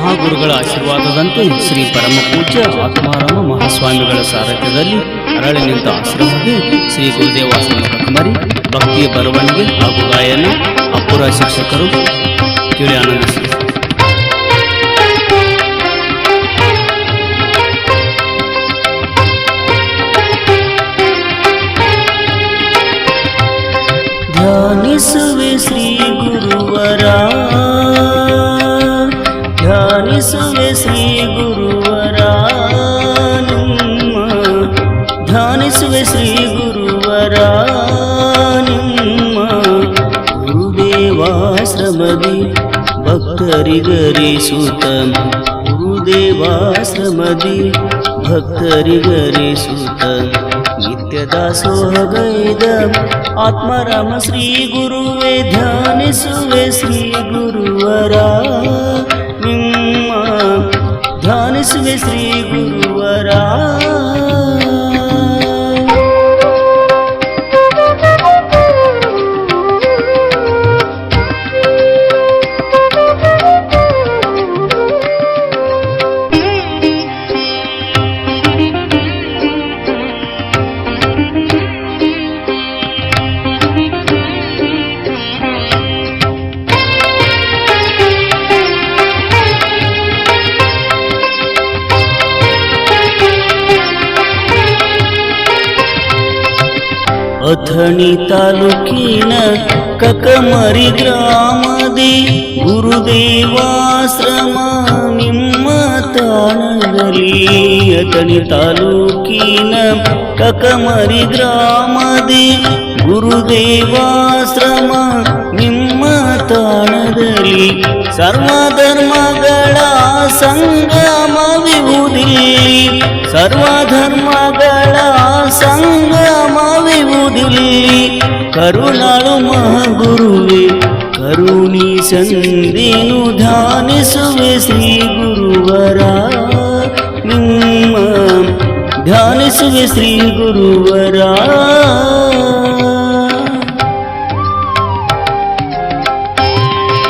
ಮಹಾಗುರುಗಳ ಆಶೀರ್ವಾದದಂತೆ ಶ್ರೀ ಪರಮ ಪೂಜ್ಯ ಆತ್ಮಾರಾಮ ಮಹಾಸ್ವಾಮಿಗಳ ಸಾರಥ್ಯದಲ್ಲಿ ಅರಳಿ ನಿಂತ ಶ್ರೀ ಗುರುದೇವಾಶ್ರಮ ಕಕಮರಿ ಭಕ್ತಿಯ ಬರವಣಿಗೆ ಹಾಗೂ ಗಾಯನ ಅಪೂರ ಶಿಕ್ಷಕರು ಕೇಳಿ ಆನಂದಿಸಿ ಧ್ಯಾನಿಸುವೆ ಶ್ರೀ ಗುರುವರ ಶ್ರೀ ಗುರುವರ ನಿಮ್ಮ ಧ್ಯಾನಿಸುವೆ ಶ್ರೀ ಗುರುವರ ನಿಮ್ಮ ಗುರುದೇವಾಶ್ರಮದಿ ಭಕ್ತರಿಗರಿಸುತ್ತ ಗುರುದೇವಾಶ್ರಮದಿ ಭಕ್ತರಿಗರಿಸುತ್ತ ನಿತ್ಯ ದಾಸೋಹಗೈದ ಆತ್ಮರಾಮ ಶ್ರೀ ಗುರುವೇ ಧ್ಯಾನಿಸುವೆ ಶ್ರೀ ಗುರುವರ श्री गुरुवरा। ಅಥಣಿ ತಾಲೂಕಿನ ಕಕಮರಿ ಗ್ರಾಮದಿ ಗುರುದೇವಾಶ್ರಮ ನಿಮ್ಮ ತಾಣದಲ್ಲಿ ಅಥಣಿ ತಾಲೂಕಿನ ಕಕಮರಿ ಗ್ರಾಮದಿ ಗುರುದೇವಾಶ್ರಮ ನಿಮ್ಮ ತಾಣದಲ್ಲಿ ಸರ್ವಧರ್ಮಗಳ ಸಂಗಮವಿಹುದಿಲ್ಲಿ ಸರ್ವಧರ್ಮಗಳ ಸಂಗಮವಿಹುದಿಲ್ಲಿ ಕರುಣಾಳು ಮಹಾಗುರುವೆ ಕರುಣಿ ಸಂದೇನು ಧ್ಯಾನಿಸುವೆ ಶ್ರೀ ಗುರುವರ ನಿಮ್ಮ ಧ್ಯಾನಿಸುವೆ ಶ್ರೀ ಗುರುವರ